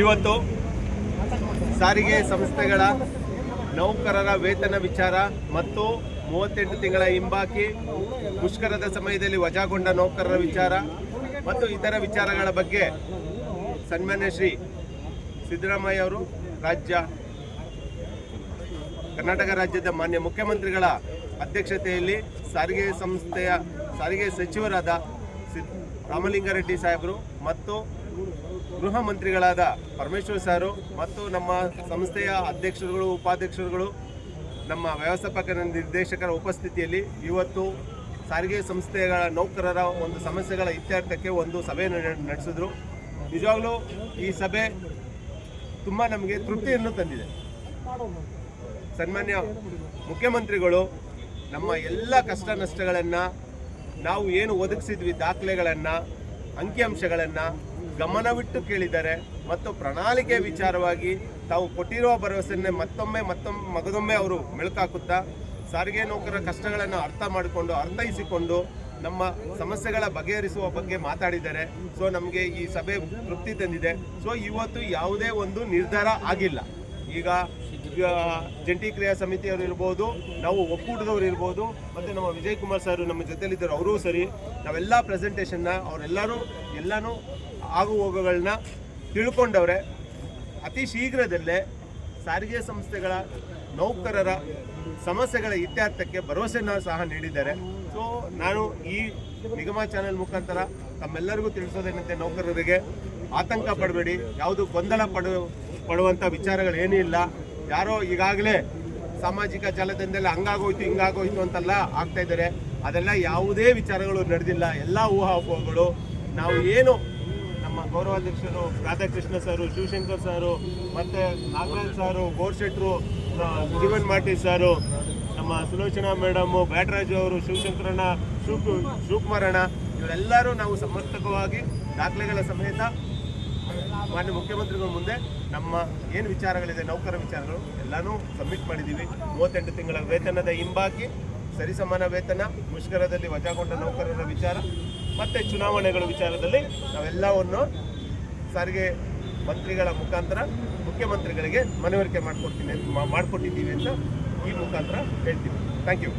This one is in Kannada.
ಇವತ್ತು ಸಾರಿಗೆ ಸಂಸ್ಥೆಗಳ ನೌಕರರ ವೇತನ ವಿಚಾರ ಮತ್ತು ಮೂವತ್ತೆಂಟು ತಿಂಗಳ ಹಿಂಬಾಕಿ ಮುಷ್ಕರದ ಸಮಯದಲ್ಲಿ ವಜಾಗೊಂಡ ನೌಕರರ ವಿಚಾರ ಮತ್ತು ಇತರ ವಿಚಾರಗಳ ಬಗ್ಗೆ ಸನ್ಮಾನ್ಯ ಶ್ರೀ ಸಿದ್ದರಾಮಯ್ಯ ಅವರು ರಾಜ್ಯ, ಕರ್ನಾಟಕ ರಾಜ್ಯದ ಮಾನ್ಯ ಮುಖ್ಯಮಂತ್ರಿಗಳ ಅಧ್ಯಕ್ಷತೆಯಲ್ಲಿ ಸಾರಿಗೆ ಸಂಸ್ಥೆಯ ಸಾರಿಗೆ ಸಚಿವರಾದ ಸಿದ್ ರಾಮಲಿಂಗಾರೆಡ್ಡಿ ಸಾಹೇಬರು ಮತ್ತು ಗೃಹ ಮಂತ್ರಿಗಳಾದ ಪರಮೇಶ್ವರ್ ಸಾರು ಮತ್ತು ನಮ್ಮ ಸಂಸ್ಥೆಯ ಅಧ್ಯಕ್ಷರುಗಳು, ಉಪಾಧ್ಯಕ್ಷರುಗಳು, ನಮ್ಮ ವ್ಯವಸ್ಥಾಪಕ ನಿರ್ದೇಶಕರ ಉಪಸ್ಥಿತಿಯಲ್ಲಿ ಇವತ್ತು ಸಾರಿಗೆ ಸಂಸ್ಥೆಗಳ ನೌಕರರ ಒಂದು ಸಮಸ್ಯೆಗಳ ಇತ್ಯರ್ಥಕ್ಕೆ ಒಂದು ಸಭೆ ನಡೆ- ನಡೆಸಿದ್ರು. ನಿಜವಾಗ್ಲೂ ಈ ಸಭೆ ತುಂಬ ನಮಗೆ ತೃಪ್ತಿಯನ್ನು ತಂದಿದೆ. ಸನ್ಮಾನ್ಯ ಮುಖ್ಯಮಂತ್ರಿಗಳು, ನಮ್ಮ ಎಲ್ಲ ಕಷ್ಟ ನಷ್ಟಗಳನ್ನು ನಾವು ಏನು ಒದಗಿಸಿದ್ವಿ, ದಾಖಲೆಗಳನ್ನು, ಅಂಕಿಅಂಶಗಳನ್ನು ಗಮನವಿಟ್ಟು ಕೇಳಿದ್ದಾರೆ ಮತ್ತು ಪ್ರಣಾಳಿಕೆ ವಿಚಾರವಾಗಿ ತಾವು ಕೊಟ್ಟಿರುವ ಭರವಸೆಯನ್ನೇ ಮತ್ತೊಮ್ಮೆ ಮತ್ತೊಮ್ಮೆ ಮಗದೊಮ್ಮೆ ಅವರು ಮೆಳುಕಾಕುತ್ತಾ ಸಾರಿಗೆ ನೌಕರರ ಕಷ್ಟಗಳನ್ನು ಅರ್ಥ ಮಾಡಿಕೊಂಡು, ಅರ್ಥೈಸಿಕೊಂಡು ನಮ್ಮ ಸಮಸ್ಯೆಗಳ ಬಗೆಹರಿಸುವ ಬಗ್ಗೆ ಮಾತಾಡಿದ್ದಾರೆ ಸೊ ನಮಗೆ ಈ ಸಭೆ ತೃಪ್ತಿ ತಂದಿದೆ. ಸೊ ಇವತ್ತು ಯಾವುದೇ ಒಂದು ನಿರ್ಧಾರ ಆಗಿಲ್ಲ. ಈಗ ಜಂಟಿ ಕ್ರಿಯಾ ಸಮಿತಿಯವರು ಇರ್ಬೋದು, ನಾವು ಒಕ್ಕೂಟದವ್ರು ಇರ್ಬೋದು, ಮತ್ತು ನಮ್ಮ ವಿಜಯ್ ಕುಮಾರ್ ಸರ್ ನಮ್ಮ ಜೊತೆಯಲ್ಲಿದ್ದರು ಅವರೂ ಸರಿ. ನಾವೆಲ್ಲ ಪ್ರೆಸೆಂಟೇಷನ್ನ ಅವರೆಲ್ಲರೂ, ಎಲ್ಲನೂ ಆಗು ಹೋಗುಗಳನ್ನ ತಿಳ್ಕೊಂಡವ್ರೆ. ಅತಿ ಶೀಘ್ರದಲ್ಲೇ ಸಾರಿಗೆ ಸಂಸ್ಥೆಗಳ ನೌಕರರ ಸಮಸ್ಯೆಗಳ ಇತ್ಯರ್ಥಕ್ಕೆ ಭರವಸೆನ ಸಹ ನೀಡಿದ್ದಾರೆ. ಸೊ ನಾನು ಈ ನಿಗಮ ಚಾನೆಲ್ ಮುಖಾಂತರ ತಮ್ಮೆಲ್ಲರಿಗೂ ತಿಳಿಸೋದೇನಂತೆ ನೌಕರರಿಗೆ, ಆತಂಕ ಪಡಬೇಡಿ. ಯಾವುದು ಗೊಂದಲ ಪಡು ಪಡುವಂಥ ವಿಚಾರಗಳೇನೂ ಇಲ್ಲ. ಯಾರೋ ಈಗಾಗಲೇ ಸಾಮಾಜಿಕ ಜಾಲತಾಣದಲ್ಲಿ ಹಂಗಾಗೋಯ್ತು, ಹಿಂಗಾಗೋಯ್ತು ಅಂತೆಲ್ಲ ಆಗ್ತಾ ಇದ್ದಾರೆ. ಅದೆಲ್ಲ ಯಾವುದೇ ವಿಚಾರಗಳು ನಡೆದಿಲ್ಲ. ಎಲ್ಲ ಊಹಾಪೋಹಗಳು. ನಾವು ಏನು ನಮ್ಮ ಗೌರವಾಧ್ಯಕ್ಷರು ರಾಧಾಕೃಷ್ಣ ಸರು, ಶಿವಶಂಕರ್ ಸಾರು, ಮತ್ತು ನಾಗರಾಜ್ ಸಾರು ಗೋರ್ಶೆಟ್ರು ಜೀವನ್ ಮಾಟಿ ಸಾರು, ನಮ್ಮ ಸುಲೋಚನಾ ಮೇಡಮು, ಬ್ಯಾಟರಾಜ್ ಅವರು, ಶಿವಶಂಕರಣ್ಣ ಶಿವಕು ಶಿವಕುಮಾರಣ್ಣ, ಇವರೆಲ್ಲರೂ ನಾವು ಸಮರ್ಥಕವಾಗಿ ದಾಖಲೆಗಳ ಸಮೇತ ಮಾನ್ಯ ಮುಖ್ಯಮಂತ್ರಿಗಳ ಮುಂದೆ ನಮ್ಮ ಏನು ವಿಚಾರಗಳಿದೆ, ನೌಕರ ವಿಚಾರಗಳು, ಎಲ್ಲನೂ ಸಬ್ಮಿಟ್ ಮಾಡಿದ್ದೀವಿ ಮೂವತ್ತೆಂಟು ತಿಂಗಳ ವೇತನದ ಹಿಂಬಾಕಿ ಸರಿಸಮಾನ ವೇತನ, ಮುಷ್ಕರದಲ್ಲಿ ವಜಾಗೊಂಡ ನೌಕರರ ವಿಚಾರ, ಮತ್ತು ಚುನಾವಣೆಗಳ ವಿಚಾರದಲ್ಲಿ ನಾವೆಲ್ಲವನ್ನು ಸಾರಿಗೆ ಮಂತ್ರಿಗಳ ಮುಖಾಂತರ ಮುಖ್ಯಮಂತ್ರಿಗಳಿಗೆ ಮನವರಿಕೆ ಮಾಡಿಕೊಡ್ತೀನಿ ಮಾಡಿಕೊಟ್ಟಿದ್ದೀವಿ ಅಂತ ಈ ಮುಖಾಂತರ ಹೇಳ್ತೀವಿ ಥ್ಯಾಂಕ್ ಯು